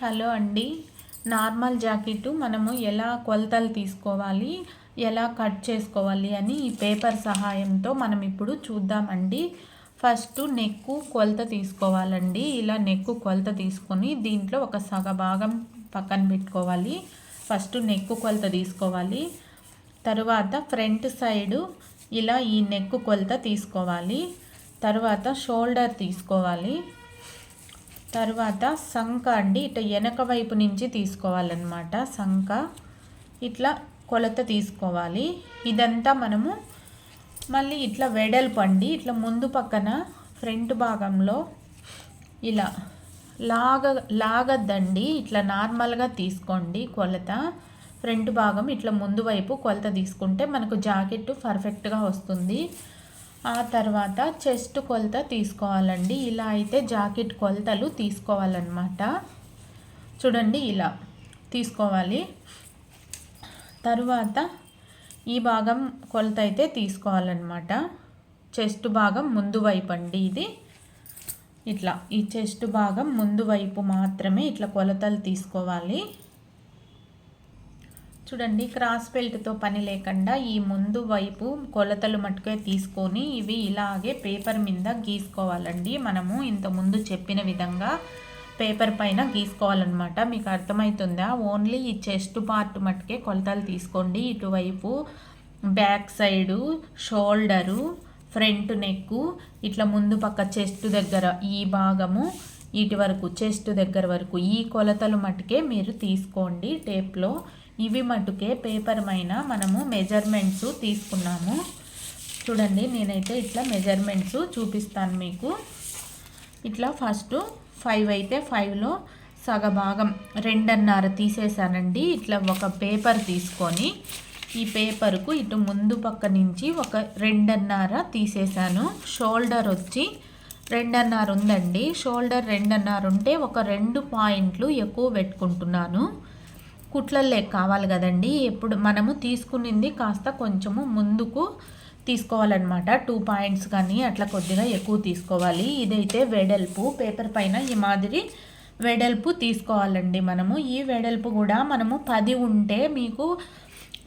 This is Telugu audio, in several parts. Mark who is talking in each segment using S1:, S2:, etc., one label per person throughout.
S1: హలో అండి. నార్మల్ జాకెట్ మనము ఎలా కొలతలు తీసుకోవాలి ఎలా కట్ చేసుకోవాలి అని ఈ పేపర్ సహాయంతో మనం ఇప్పుడు చూద్దామండి. ఫస్ట్ నెక్కు కొలత తీసుకోవాలండి. ఇలా నెక్కు కొలత తీసుకొని దీంట్లో ఒక సగ భాగం పక్కన పెట్టుకోవాలి. ఫస్ట్ నెక్కు కొలత తీసుకోవాలి. తరువాత ఫ్రంట్ సైడు ఇలా ఈ నెక్కు కొలత తీసుకోవాలి. తర్వాత షోల్డర్ తీసుకోవాలి. తర్వాత సంక అండి ఇట్లా వెనక వైపు నుంచి తీసుకోవాలన్నమాట. సంక ఇట్లా కొలత తీసుకోవాలి. ఇదంతా మనము మళ్ళీ ఇట్లా వెడల్పు అండి. ఇట్లా ముందు పక్కన ఫ్రంట్ భాగంలో ఇలా లాగ లాగద్దండి. ఇట్లా నార్మల్గా తీసుకోండి కొలత. ఫ్రంట్ భాగం ఇట్లా ముందు వైపు కొలత తీసుకుంటే మనకు జాకెట్ పర్ఫెక్ట్గా వస్తుంది. ఆ తర్వాత చెస్ట్ కొలత తీసుకోవాలండి. ఇలా అయితే జాకెట్ కొలతలు తీసుకోవాలన్నమాట. చూడండి ఇలా తీసుకోవాలి. తర్వాత ఈ భాగం కొలత అయితే తీసుకోవాలన్నమాట. చెస్ట్ భాగం ముందు వైపు అండి ఇది. ఇట్లా ఈ చెస్ట్ భాగం ముందు వైపు మాత్రమే ఇట్లా కొలతలు తీసుకోవాలి. చూడండి క్రాస్ బెల్ట్తో పని లేకుండా ఈ ముందు వైపు కొలతలు మట్టుకే తీసుకొని ఇవి ఇలాగే పేపర్ మీద గీసుకోవాలండి. మనము ఇంత ముందు చెప్పిన విధంగా పేపర్ పైన గీసుకోవాలన్నమాట. మీకు అర్థమవుతుందా ఓన్లీ ఈ చెస్ట్ పార్ట్ మట్టుకే కొలతలు తీసుకోండి. ఇటువైపు back side shoulder front neck ఇట్లా ముందు పక్క చెస్ట్ దగ్గర ఈ భాగము ఇటు వరకు చెస్ట్ దగ్గర వరకు ఈ కొలతలు మట్టుకే మీరు తీసుకోండి టేప్లో. ఇవి మటుకే పేపర్ పైన మనము మెజర్మెంట్స్ తీసుకున్నాము. చూడండి నేనైతే ఇట్లా మెజర్మెంట్స్ చూపిస్తాను మీకు. ఇట్లా ఫస్ట్ ఫైవ్ అయితే ఫైవ్లో సగభాగం రెండున్నర తీసేసానండి. ఇట్లా ఒక పేపర్ తీసుకొని ఈ పేపర్కు ఇటు ముందు పక్క నుంచి ఒక రెండున్నర తీసేసాను. షోల్డర్ వచ్చి రెండున్నర ఉందండి. షోల్డర్ రెండున్నర ఉంటే ఒక రెండు పాయింట్లు ఎక్కువ పెట్టుకుంటున్నాను. కుట్లల్లే కావాలి కదండి. ఎప్పుడు మనము తీసుకునింది కాస్త కొంచెము ముందుకు తీసుకోవాలన్నమాట. టూ పాయింట్స్ కానీ అట్లా కొద్దిగా ఎక్కువ తీసుకోవాలి. ఇదైతే వెడల్పు పేపర్ పైన ఈ మాదిరి వెడల్పు తీసుకోవాలండి మనము. ఈ వెడల్పు కూడా మనము పది ఉంటే మీకు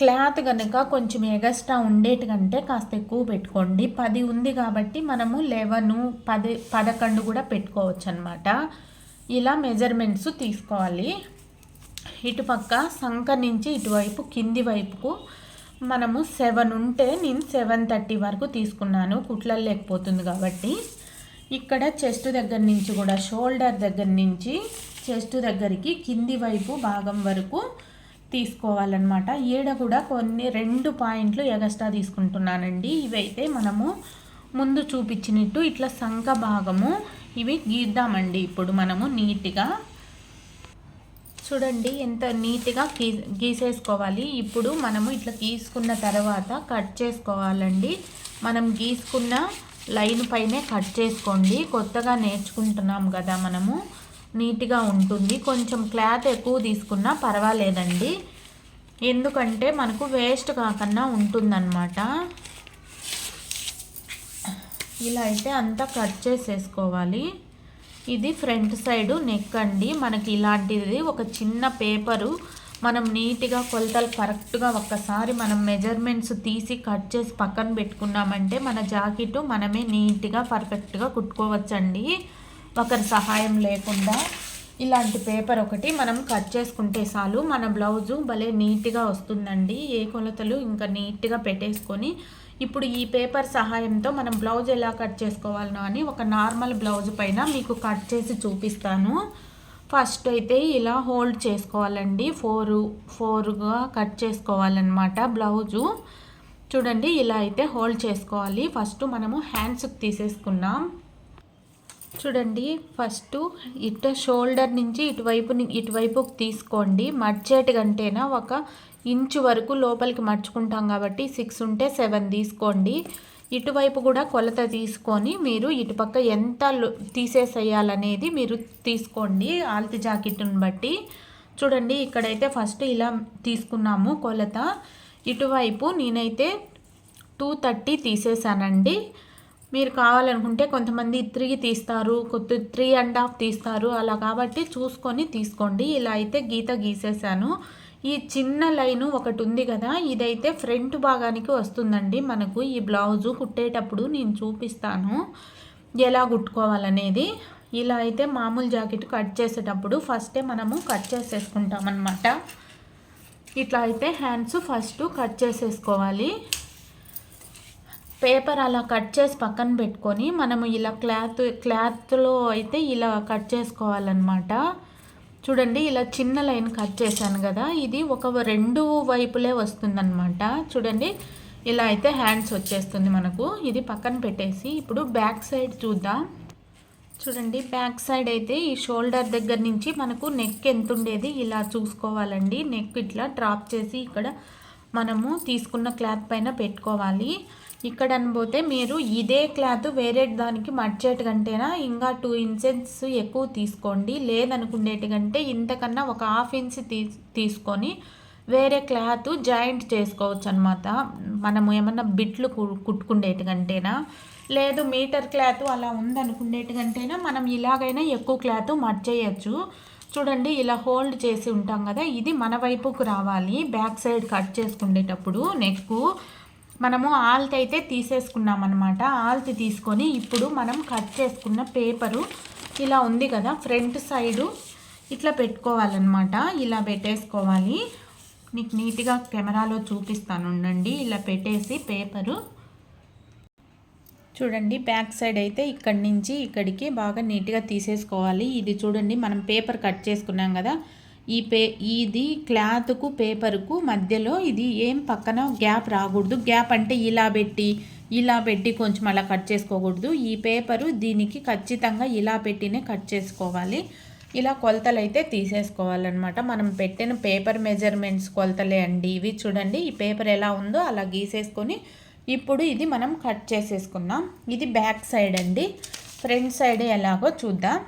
S1: క్లాత్ కనుక కొంచెం ఎగస్ట్రా ఉండేటి కంటే కాస్త ఎక్కువ పెట్టుకోండి. పది ఉంది కాబట్టి మనము లెవెను పది పదకొండు కూడా పెట్టుకోవచ్చు అనమాట ఇలా మెజర్మెంట్స్ తీసుకోవాలి. ఇటుపక్క సంక నుంచి ఇటువైపు కింది వైపుకు మనము సెవెన్ ఉంటే నేను సెవెన్ థర్టీ వరకు తీసుకున్నాను. కుట్లలు లేకపోతుంది కాబట్టి. ఇక్కడ చెస్ట్ దగ్గర నుంచి కూడా షోల్డర్ దగ్గర నుంచి చెస్ట్ దగ్గరికి కింది వైపు భాగం వరకు తీసుకోవాలన్నమాట. ఈడ కూడా కొన్ని రెండు పాయింట్లు ఎగస్ట్రా తీసుకుంటున్నానండి. ఇవైతే మనము ముందు చూపించినట్టు ఇట్లా సంఖ భాగము ఇవి గీద్దామండి. ఇప్పుడు మనము నీట్గా చూడండి ఎంత నీట్గా గీ గీసేసుకోవాలి. ఇప్పుడు మనము ఇట్లా గీసుకున్న తర్వాత కట్ చేసుకోవాలండి. మనం గీసుకున్న లైన్ పైనే కట్ చేసుకోండి. కొత్తగా నేర్చుకుంటున్నాం కదా మనము. నీట్గా ఉంటుంది. కొంచెం క్లాత్ ఎక్కువ తీసుకున్నా పర్వాలేదండి. ఎందుకంటే మనకు వేస్ట్ కాకుండా ఉంటుందన్నమాట. ఇలా అయితే అంతా కట్ చేసేసుకోవాలి. ఇది ఫ్రంట్ సైడు నెక్ అండి. మనకి ఇలాంటిది ఒక చిన్న పేపరు. మనం నీట్గా కొలతలు కరెక్ట్గా ఒక్కసారి మనం మెజర్మెంట్స్ తీసి కట్ చేసి పక్కన పెట్టుకున్నామంటే మన జాకెట్ మనమే నీట్గా పర్ఫెక్ట్గా కుట్టుకోవచ్చండి. ఒకరి సహాయం లేకుండా ఇలాంటి పేపర్ ఒకటి మనం కట్ చేసుకుంటే చాలు మన బ్లౌజు భలే నీట్గా వస్తుందండి. ఏ కొలతలు ఇంకా నీట్గా పెట్టేసుకొని ఇప్పుడు ఈ పేపర్ సహాయంతో మనం బ్లౌజ్ ఎలా కట్ చేసుకోవాలనో అని ఒక నార్మల్ బ్లౌజ్ పైన మీకు కట్ చేసి చూపిస్తాను. ఫస్ట్ అయితే ఇలా హోల్డ్ చేసుకోవాలండి. ఫోరు ఫోర్గా కట్ చేసుకోవాలన్నమాట బ్లౌజు. చూడండి ఇలా అయితే హోల్డ్ చేసుకోవాలి. ఫస్ట్ మనము హ్యాండ్స్కి తీసేసుకున్నాం చూడండి ఫస్ట్ ఇటు షోల్డర్ నుంచి ఇటువైపు ఇటువైపుకి తీసుకోండి. మర్చేటి కంటేనా ఒక ఇంచు వరకు లోపలికి మర్చుకుంటాం కాబట్టి సిక్స్ ఉంటే సెవెన్ తీసుకోండి. ఇటువైపు కూడా కొలత తీసుకొని మీరు ఇటుపక్క ఎంత తీసేసేయాలనేది మీరు తీసుకోండి ఆల్తి జాకెట్ని బట్టి. చూడండి ఇక్కడైతే ఫస్ట్ ఇలా తీసుకున్నాము కొలత. ఇటువైపు నేనైతే టూ థర్టీ తీసేసానండి. మీరు కావాలనుకుంటే కొంతమంది తిరిగి తీస్తారు కొత్త త్రీ అండ్ హాఫ్ తీస్తారు అలా కాబట్టి చూసుకొని తీసుకోండి. ఇలా అయితే గీత గీసేసాను ఈ చిన్న లైను ఒకటి ఉంది కదా ఇదైతే ఫ్రంట్ భాగానికి వస్తుందండి. మనకు ఈ బ్లౌజు కుట్టేటప్పుడు నేను చూపిస్తాను. ఎలా కుట్టుకోవాలనేది. ఇలా అయితే మామూలు జాకెట్ కట్ చేసేటప్పుడు ఫస్టే మనము కట్ చేసేసుకుంటాం అనమాట ఇట్లా అయితే హ్యాండ్స్ ఫస్ట్ కట్ చేసేసుకోవాలి. పేపర్ అలా కట్ చేసి పక్కన పెట్టుకొని మనము ఇలా క్లాత్ క్లాత్లో అయితే ఇలా కట్ చేసుకోవాలన్నమాట. చూడండి ఇలా చిన్న లైన్ కట్ చేశాను కదా ఇది ఒక రెండు వైపులే వస్తుందన్నమాట. చూడండి ఇలా అయితే హ్యాండ్స్ వచ్చేస్తుంది మనకు. ఇది పక్కన పెట్టేసి ఇప్పుడు బ్యాక్ సైడ్ చూద్దాం. చూడండి బ్యాక్ సైడ్ అయితే ఈ షోల్డర్ దగ్గర నుంచి మనకు నెక్ ఎంత ఉండేది ఇలా చూసుకోవాలండి. నెక్ ఇట్లా డ్రాప్ చేసి ఇక్కడ మనము తీసుకున్న క్లాత్ పైన పెట్టుకోవాలి. ఇక్కడ అనిపోతే మీరు ఇదే క్లాత్ వేరే దానికి మర్చేటి కంటేనా? ఇంకా టూ ఇంచెస్ ఎక్కువ తీసుకోండి. లేదనుకునేటి కంటే ఇంతకన్నా ఒక హాఫ్ ఇంచ్ తీసుకొని వేరే క్లాత్ జాయింట్ చేసుకోవచ్చు అనమాట మనము ఏమన్నా బిట్లు కుట్టుకునేటి కంటేనా? లేదు మీటర్ క్లాత్ అలా ఉందనుకునేటి కంటేనా? మనం ఇలాగైనా ఎక్కువ క్లాత్ మర్చేయచ్చు. చూడండి ఇలా హోల్డ్ చేసి ఉంటాం కదా ఇది మన వైపుకు రావాలి. బ్యాక్ సైడ్ కట్ చేసుకునేటప్పుడు నెక్ మనము ఆల్త్ అయితే తీసేసుకున్నాం అనమాట ఆల్త్ తీసుకొని ఇప్పుడు మనం కట్ చేసుకున్న పేపరు ఇలా ఉంది కదా ఫ్రంట్ సైడు ఇట్లా పెట్టుకోవాలన్నమాట. ఇలా పెట్టేసుకోవాలి. నీకు నీట్గా కెమెరాలో చూపిస్తాను ఉండండి. ఇలా పెట్టేసి పేపరు చూడండి బ్యాక్ సైడ్ అయితే ఇక్కడి నుంచి ఇక్కడికి బాగా నీట్గా తీసేసుకోవాలి. ఇది చూడండి మనం పేపర్ కట్ చేసుకున్నాం కదా. ఈ పే ఇది క్లాత్కు పేపర్కు మధ్యలో ఇది ఏం పక్కన గ్యాప్ రాకూడదు. గ్యాప్ అంటే ఇలా పెట్టి ఇలా పెట్టి కొంచెం అలా కట్ చేసుకోకూడదు. ఈ పేపరు దీనికి ఖచ్చితంగా ఇలా పెట్టినే కట్ చేసుకోవాలి. ఇలా కొలతలు అయితే తీసేసుకోవాలన్నమాట. మనం పెట్టిన పేపర్ మెజర్మెంట్స్ కొలతలే అండి. ఇవి చూడండి ఈ పేపర్ ఎలా ఉందో అలా గీసేసుకొని ఇప్పుడు ఇది మనం కట్ చేసేసుకుందాం. ఇది బ్యాక్ సైడ్ అండి. ఫ్రంట్ సైడ్ ఎలాగో చూద్దాం.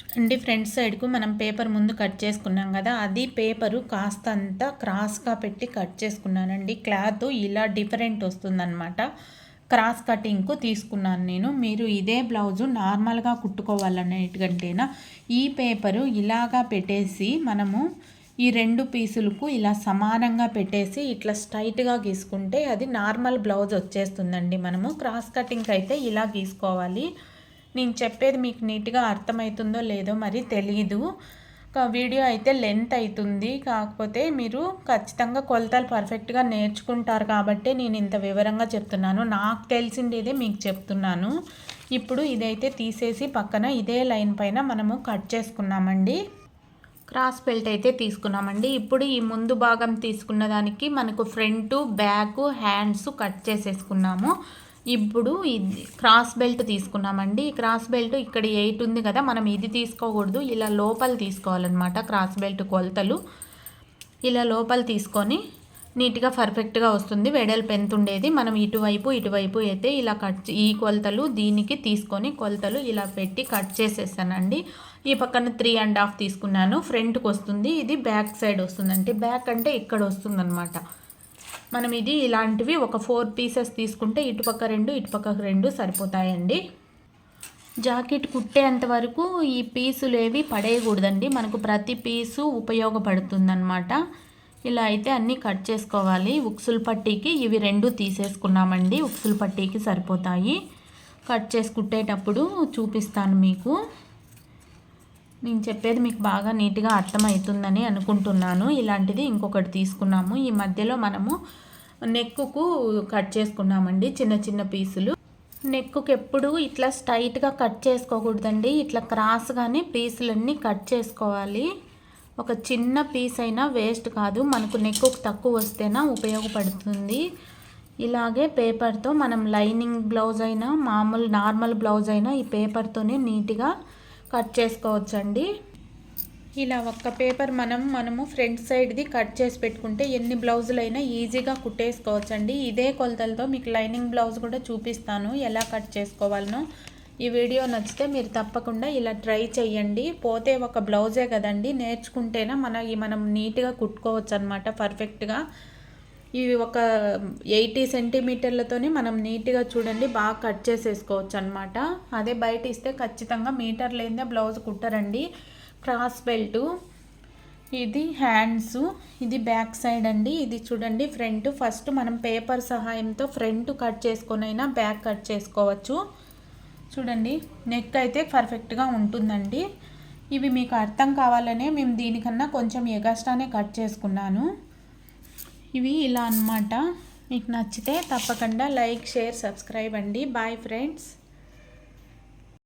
S1: చూడండి ఫ్రంట్ సైడ్కు మనం పేపర్ ముందు కట్ చేసుకున్నాం కదా. అది పేపరు కాస్త అంతా క్రాస్గా పెట్టి కట్ చేసుకున్నానండి. క్లాత్ ఇలా డిఫరెంట్ వస్తుందన్నమాట. క్రాస్ కటింగ్కు తీసుకున్నాను నేను. మీరు ఇదే బ్లౌజు నార్మల్గా కుట్టుకోవాలనేటికంటేనా ఈ పేపరు ఇలాగా పెట్టేసి మనము ఈ రెండు పీసులకు ఇలా సమానంగా పెట్టేసి ఇట్లా స్ట్రైట్గా గీసుకుంటే అది నార్మల్ బ్లౌజ్ వచ్చేస్తుందండి మనము. క్రాస్ కటింగ్కి అయితే ఇలా గీసుకోవాలి. నేను చెప్పేది మీకు నీట్గా అర్థమవుతుందో లేదో మరి తెలియదు వీడియో అయితే లెంత్ అవుతుంది. కాకపోతే మీరు ఖచ్చితంగా కొలతలు పర్ఫెక్ట్గా నేర్చుకుంటారు కాబట్టి నేను ఇంత వివరంగా చెప్తున్నాను. నాకు తెలిసిందేదే మీకు చెప్తున్నాను. ఇప్పుడు ఇదైతే తీసేసి పక్కన ఇదే లైన్ పైన మనము కట్ చేసుకున్నామండి. క్రాస్ బెల్ట్ అయితే తీసుకున్నామండి. ఇప్పుడు ఈ ముందు భాగం తీసుకున్న దానికి మనకు ఫ్రంట్ బ్యాక్ హ్యాండ్స్ కట్ చేసేసుకున్నాము. ఇప్పుడు ఇది క్రాస్ బెల్ట్ తీసుకున్నామండి. ఈ క్రాస్ బెల్ట్ ఇక్కడ ఎయిట్ ఉంది కదా మనం ఇది తీసుకోకూడదు. ఇలా లోపల తీసుకోవాలన్నమాట క్రాస్ బెల్ట్ కొలతలు. ఇలా లోపల తీసుకొని నీట్గా పర్ఫెక్ట్గా వస్తుంది. వెడల్పు ఎంత ఉండేది? మనం ఇటువైపు ఇటువైపు అయితే ఇలా కట్ ఈ కొలతలు దీనికి తీసుకొని కొలతలు ఇలా పెట్టి కట్ చేసేసానండి. ఈ పక్కన త్రీ అండ్ హాఫ్ తీసుకున్నాను. ఫ్రంట్కి వస్తుంది. ఇది బ్యాక్ సైడ్ వస్తుంది అంటే బ్యాక్ అంటే ఇక్కడ వస్తుందన్నమాట. మనం ఇది ఇలాంటివి ఒక ఫోర్ పీసెస్ తీసుకుంటే ఇటుపక్క రెండు ఇటుపక్క రెండు సరిపోతాయండి. జాకెట్ కుట్టేంత వరకు ఈ పీసులు ఏవి పడేయకూడదండి. మనకు ప్రతి పీసు ఉపయోగపడుతుందన్నమాట. ఇలా అయితే అన్నీ కట్ చేసుకోవాలి. ఉక్సుల పట్టీకి ఇవి రెండు తీసేసుకున్నామండి. ఉక్సుల పట్టీకి సరిపోతాయి. కట్ చేసి కుట్టేటప్పుడు చూపిస్తాను మీకు. నేను చెప్పేది మీకు బాగా నీట్గా అర్థమవుతుందని అనుకుంటున్నాను. ఇలాంటిది ఇంకొకటి తీసుకున్నాము. ఈ మధ్యలో మనము నెక్కుకు కట్ చేసుకున్నామండి చిన్న చిన్న పీసులు. నెక్కుకి ఎప్పుడు ఇట్లా స్ట్రైట్గా కట్ చేసుకోకూడదండి. ఇట్లా క్రాస్గానే పీసులన్నీ కట్ చేసుకోవాలి. ఒక చిన్న పీస్ అయినా వేస్ట్ కాదు. మనకు నెక్కుకు తక్కువ వస్తేనా ఉపయోగపడుతుంది. ఇలాగే పేపర్తో మనం లైనింగ్ బ్లౌజ్ అయినా మామూలు నార్మల్ బ్లౌజ్ అయినా ఈ పేపర్తోనే నీట్గా కట్ చేసుకోవచ్చండి. ఇలా ఒక్క పేపర్ మనం మనము ఫ్రంట్ సైడ్ది కట్ చేసి పెట్టుకుంటే ఎన్ని బ్లౌజులైనా ఈజీగా కుట్టేసుకోవచ్చండి. ఇదే కొలతలతో మీకు లైనింగ్ బ్లౌజ్ కూడా చూపిస్తాను ఎలా కట్ చేసుకోవాలనో. ఈ వీడియో నచ్చితే మీరు తప్పకుండా ఇలా ట్రై చేయండి పోతే ఒక బ్లౌజే కదండి నేర్చుకుంటేనే మన మనం నీట్గా కుట్టుకోవచ్చు అనమాట పర్ఫెక్ట్గా. ఇవి ఒక ఎయిటీ సెంటీమీటర్లతోనే మనం నీట్గా చూడండి బాగా కట్ చేసేసుకోవచ్చు అనమాట అదే బయట ఇస్తే ఖచ్చితంగా మీటర్ లేదే బ్లౌజ్ కుట్టరండి. క్రాస్ బెల్ట్ ఇది హ్యాండ్స్ ఇది బ్యాక్ సైడ్ అండి. ఇది చూడండి ఫ్రంట్. ఫస్ట్ మనం పేపర్ సహాయంతో ఫ్రంట్ కట్ చేసుకొనైనా బ్యాక్ కట్ చేసుకోవచ్చు. చూడండి నెక్ అయితే పర్ఫెక్ట్గా ఉంటుందండి. ఇవి మీకు అర్థం కావాలనే మేము దీనికన్నా కొంచెం ఎగస్ట్రానే కట్ చేసుకున్నాను. ఇవి ఇలా అన్నమాట. మీకు నచ్చితే తప్పకుండా లైక్ షేర్ సబ్స్క్రైబ్ అండి. Bye friends.